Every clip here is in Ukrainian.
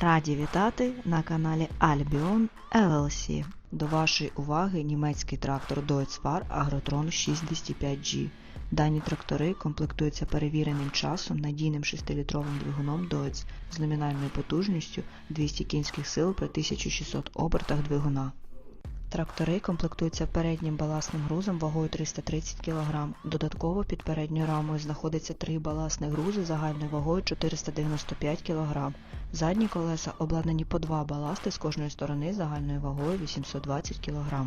Раді вітати на каналі Albion LLC. До вашої уваги німецький трактор Deutz Fahr Agrotron 6205G. Дані трактори комплектуються перевіреним часом надійним 6-літровим двигуном Deutz з номінальною потужністю 200 кінських сил при 1600 обертах двигуна. Трактори комплектуються переднім баласним грузом вагою 330 кг. Додатково під передньою рамою знаходиться три баласних грузи загальною вагою 495 кг. Задні колеса обладнані по два баласти з кожної сторони загальною вагою 820 кг.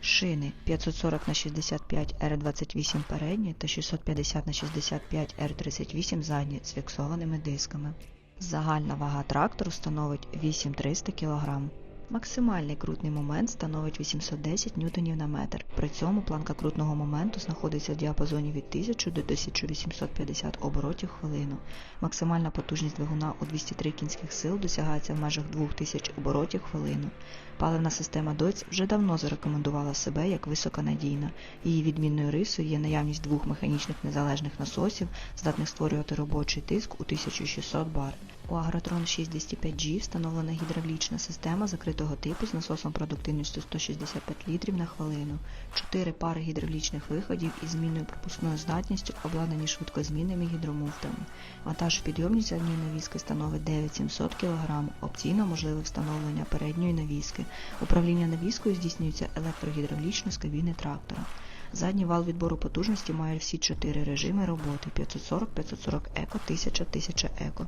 Шини 540 на 65 R28 передні та 650 на 65 R38 задні з фіксованими дисками. Загальна вага трактору становить 8300 кг. Максимальний крутний момент становить 810 ньютонів на метр. При цьому планка крутного моменту знаходиться в діапазоні від 1000 до 1850 оборотів хвилину. Максимальна потужність двигуна у 203 кінських сил досягається в межах 2000 оборотів хвилину. Паливна система Deutz вже давно зарекомендувала себе як високонадійна. Її відмінною рисою є наявність двох механічних незалежних насосів, здатних створювати робочий тиск у 1600 бар. У Agrotron 6205G встановлена гідравлічна система закритого типу з насосом продуктивністю 165 літрів на хвилину, 4 пари гідравлічних виходів із змінною пропускною здатністю обладнані швидкозмінними гідромуфтами. Вантаж-підйомність задньої навіски становить 9700 кг, опційно можливе встановлення передньої навіски. Управління навіскою здійснюється електрогідравлічно з кабіни трактора. Задній вал відбору потужності має всі чотири режими роботи 540, 540 еко, 1000, 1000 еко.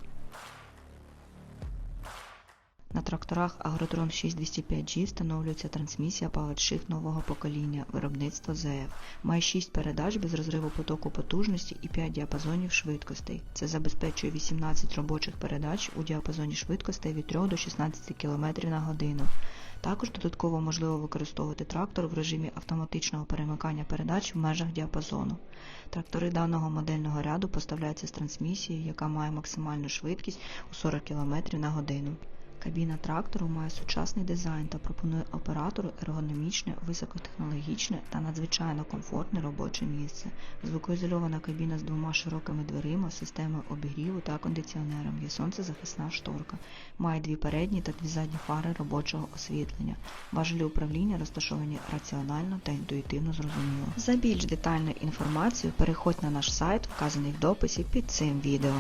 На тракторах Agrotron 6205G встановлюється трансмісія PowerShift нового покоління виробництва ZF. Має 6 передач без розриву потоку потужності і 5 діапазонів швидкостей. Це забезпечує 18 робочих передач у діапазоні швидкостей від 3 до 16 км на годину. Також додатково можливо використовувати трактор в режимі автоматичного перемикання передач в межах діапазону. Трактори даного модельного ряду поставляються з трансмісією, яка має максимальну швидкість у 40 км на годину. Кабіна трактору має сучасний дизайн та пропонує оператору ергономічне, високотехнологічне та надзвичайно комфортне робоче місце. Звукоізольована кабіна з двома широкими дверима, системою обігріву та кондиціонером. Є сонцезахисна шторка. Має дві передні та дві задні фари робочого освітлення. Важелі управління розташовані раціонально та інтуїтивно зрозуміло. За більш детальною інформацією переходь на наш сайт, вказаний в дописі під цим відео.